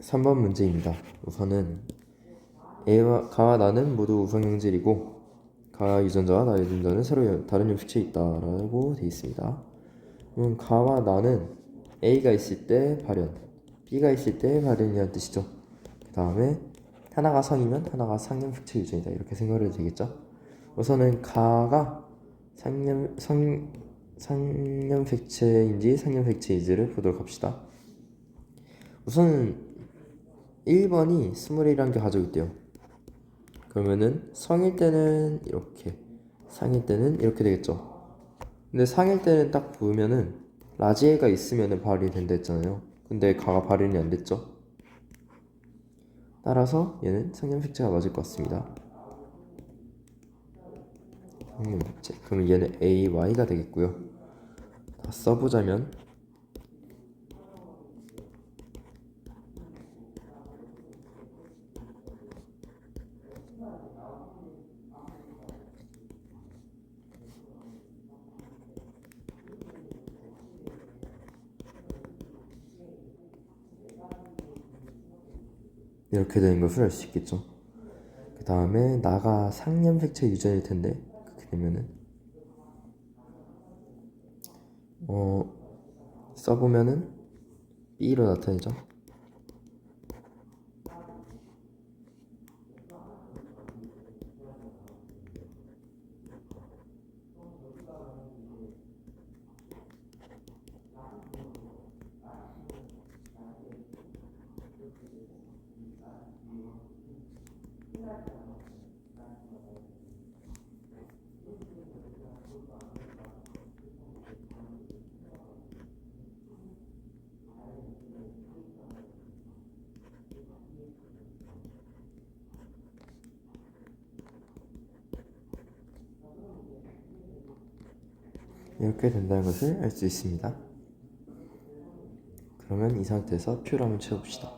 3번 문제입니다. 우선은 A와 가와 나는 모두 우성 형질이고 가 유전자와 나 유전자는 서로 다른 염색체에 있다라고 되어 있습니다. 그럼 가와 나는 A가 있을 때 발현, B가 있을 때 발현이라는 뜻이죠. 그 다음에 하나가 성이면 하나가 상염색체 유전이다 이렇게 생각을 되겠죠. 우선은 가가 상염 성 상염색체인지 상염색체인지를 보도록 합시다. 우선 1번이 스물이라는 게 가지고 있대요. 그러면은 성일 때는 이렇게, 상일 때는 이렇게 되겠죠. 근데 상일 때는 딱 보면은 라지에가 있으면은 발이 된다 했잖아요. 근데 가가 발현이 안 됐죠. 따라서 얘는 상염색체가 맞을 것 같습니다. 상염색체. 그러면 얘는 A, Y가 되겠고요. 다 써보자면 이렇게 되는 것을 알 수 있겠죠. 그 다음에 나가 상염색체 유전일 텐데 그렇게 되면은 어 써보면은 B로 나타내죠. 이렇게 된다는 것을 알 수 있습니다. 그러면 이 상태에서 표를 한번 채워봅시다.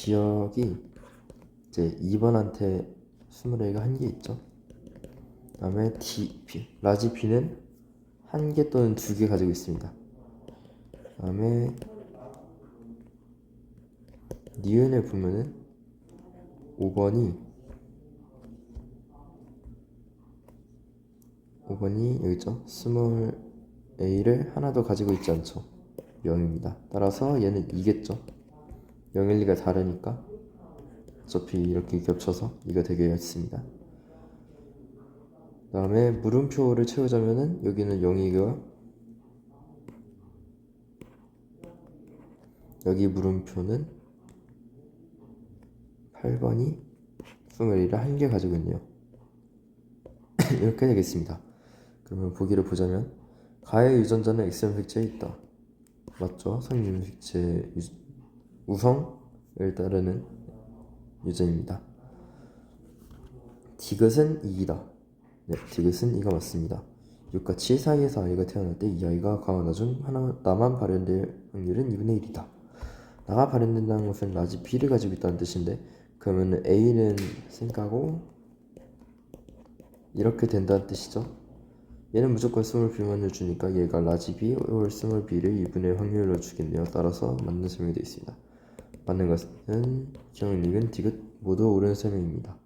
기억이 이제 2번한테 20개가 한 개 있죠. 그 다음에 D, B, 라지 B는 한 개 또는 두 개 가지고 있습니다. 그 다음에 니은에 보면은 5번이 5번이 여기 있죠. 스몰 a를 하나 도 가지고 있지 않죠. 0입니다. 따라서 얘는 2겠죠. 0, 1, 2가 다르니까 어차피 이렇게 겹쳐서 이가 되겠습니다. 그 다음에 물음표를 채우자면은 여기는 0이고요. 여기 물음표는 8번이 21을 한개 가지고 있네요. 이렇게 되겠습니다. 그러면 보기를 보자면 가의 유전자는 X염색체에 있다. 맞죠? 성유색체 유... 우성을 따르는 유전입니다. 디귿은 2이다. 네, 디귿은 2가 맞습니다. 6과 7 사이에서 아이가 태어날 때 이 아이가 가와 나중 하나, 나만 발현될 확률은 2분의 1이다. 나가 발현된다는 것은 라지 B를 가지고 있다는 뜻인데 그러면 A는 생가고 이렇게 된다는 뜻이죠. 얘는 무조건 스몰 b만을 주니까 얘가 라지 b or 스몰 b를 2분의 확률로 주겠네요. 따라서 맞는 설명이 되어 있습니다. 맞는 것은 기억력은 디귿 모두 옳은 설명입니다.